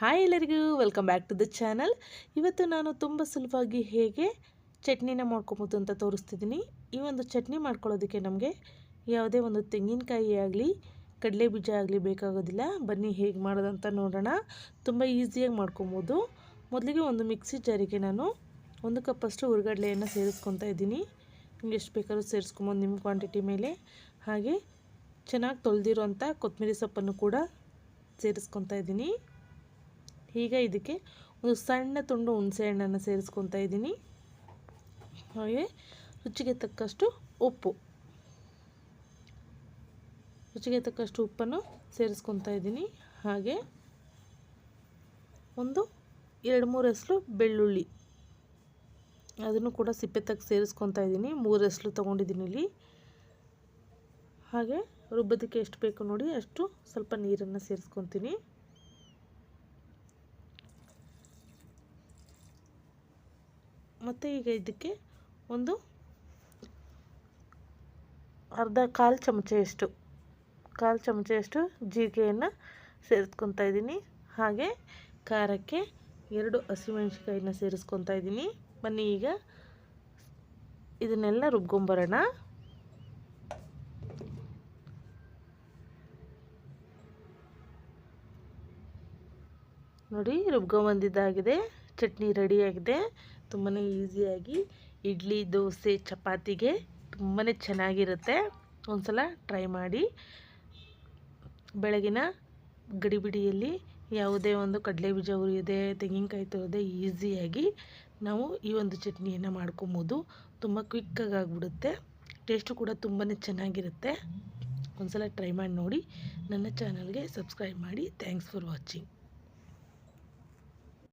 Hi ಎಲ್ಲರಿಗೂ welcome back to the channel ಇವತ್ತು ನಾನು ತುಂಬ ಸುಲಭವಾಗಿ ಹೇಗೆ ಚಟ್ನಿನ ಮಾಡ್ಕೊಬೋದು ಅಂತ ತೋರಿಸ್ತಿದ್ದೀನಿ. ಈ ಒಂದು ಚಟ್ನಿ ಮಾಡ್ಕೊಳ್ಳೋದಕ್ಕೆ ನಮಗೆ ಯಾವುದೇ ಒಂದು ತೆಂಗಿನಕಾಯಿ ಆಗಲಿ, ಕಡಲೆ ಬೀಜ ಆಗಲಿ ಬೇಕಾಗೋದಿಲ್ಲ. ಬನ್ನಿ ಹೇಗೆ ಮಾಡೋದಂತ ನೋಡೋಣ. ತುಂಬ ಈಸಿಯಾಗಿ ಮಾಡ್ಕೊಬೋದು. ಮೊದಲಿಗೆ ಒಂದು ಮಿಕ್ಸಿ ಜಾರಿಗೆ ನಾನು ಒಂದು ಕಪ್ಪಷ್ಟು ಹುರ್ಗಡ್ಲೆಯನ್ನು ಸೇರಿಸ್ಕೊತಾ ಇದ್ದೀನಿ. ನಿಮ್ಗೆ ಎಷ್ಟು ಬೇಕಾದ್ರೂ ಸೇರಿಸ್ಕೊಬೋದು ನಿಮ್ಮ ಕ್ವಾಂಟಿಟಿ ಮೇಲೆ. ಹಾಗೆ ಚೆನ್ನಾಗಿ ತೊಳೆದಿರೋಂಥ ಕೊತ್ತಂಬರಿ ಸೊಪ್ಪನ್ನು ಕೂಡ ಸೇರಿಸ್ಕೊತಾ ಇದ್ದೀನಿ. ಈಗ ಇದಕ್ಕೆ ಒಂದು ಸಣ್ಣ ತುಂಡು ಹುಣಸೆ ಹಣ್ಣನ್ನು ಸೇರಿಸ್ಕೊತಾ ಇದ್ದೀನಿ. ಹಾಗೆ ರುಚಿಗೆ ತಕ್ಕಷ್ಟು ಉಪ್ಪು. ರುಚಿಗೆ ತಕ್ಕಷ್ಟು ಉಪ್ಪನ್ನು ಸೇರಿಸ್ಕೊತಾ ಇದ್ದೀನಿ. ಹಾಗೆ ಒಂದು ಎರಡು ಮೂರು ಹೆಸರು ಬೆಳ್ಳುಳ್ಳಿ. ಅದನ್ನು ಕೂಡ ಸಿಪ್ಪೆ ತಕ್ಕ ಸೇರಿಸ್ಕೊತಾ ಇದ್ದೀನಿ. ಮೂರು ಹೆಸರು ತೊಗೊಂಡಿದ್ದೀನಿ ಇಲ್ಲಿ. ಹಾಗೆ ರುಬ್ಬೋದಕ್ಕೆ ಎಷ್ಟು ಬೇಕು ನೋಡಿ ಅಷ್ಟು ಸ್ವಲ್ಪ ನೀರನ್ನು ಸೇರಿಸ್ಕೊತೀನಿ. ಮತ್ತು ಈಗ ಇದಕ್ಕೆ ಒಂದು ಅರ್ಧ ಕಾಲು ಚಮಚೆಯಷ್ಟು ಕಾಲು ಚಮಚೆಯಷ್ಟು ಜೀರಿಗೆಯನ್ನು ಸೇರಿಸ್ಕೊತಾ ಇದ್ದೀನಿ. ಹಾಗೆ ಖಾರಕ್ಕೆ ಎರಡು ಹಸಿಮೆಣ್ಸಿಕಾಯಿನ ಸೇರಿಸ್ಕೊತಾ ಇದ್ದೀನಿ. ಬನ್ನಿ ಈಗ ಇದನ್ನೆಲ್ಲ ರುಬ್ಕೊಂಬರೋಣ. ನೋಡಿ, ರುಬ್ಕೊಂಬಂದಿದ್ದಾಗಿದೆ. ಚಟ್ನಿ ರೆಡಿಯಾಗಿದೆ. ತುಂಬಾ ಈಸಿಯಾಗಿ ಇಡ್ಲಿ, ದೋಸೆ, ಚಪಾತಿಗೆ ತುಂಬಾ ಚೆನ್ನಾಗಿರುತ್ತೆ. ಒಂದ್ಸಲ ಟ್ರೈ ಮಾಡಿ. ಬೆಳಗಿನ ಗಡಿಬಿಡಿಯಲ್ಲಿ ಯಾವುದೇ ಒಂದು ಕಡಲೆ ಬೀಜ ಹುರಿಯದೆ, ತೆಂಗಿನಕಾಯಿ ತುರಿಯದೆ ಈಸಿಯಾಗಿ ನಾವು ಈ ಒಂದು ಚಟ್ನಿಯನ್ನು ಮಾಡ್ಕೊಬೋದು. ತುಂಬ ಕ್ವಿಕ್ಕಾಗಿ ಆಗಿಬಿಡುತ್ತೆ. ಟೇಸ್ಟು ಕೂಡ ತುಂಬಾ ಚೆನ್ನಾಗಿರುತ್ತೆ. ಒಂದ್ಸಲ ಟ್ರೈ ಮಾಡಿ ನೋಡಿ. ನನ್ನ ಚಾನಲ್ಗೆ ಸಬ್ಸ್ಕ್ರೈಬ್ ಮಾಡಿ. Thanks for watching.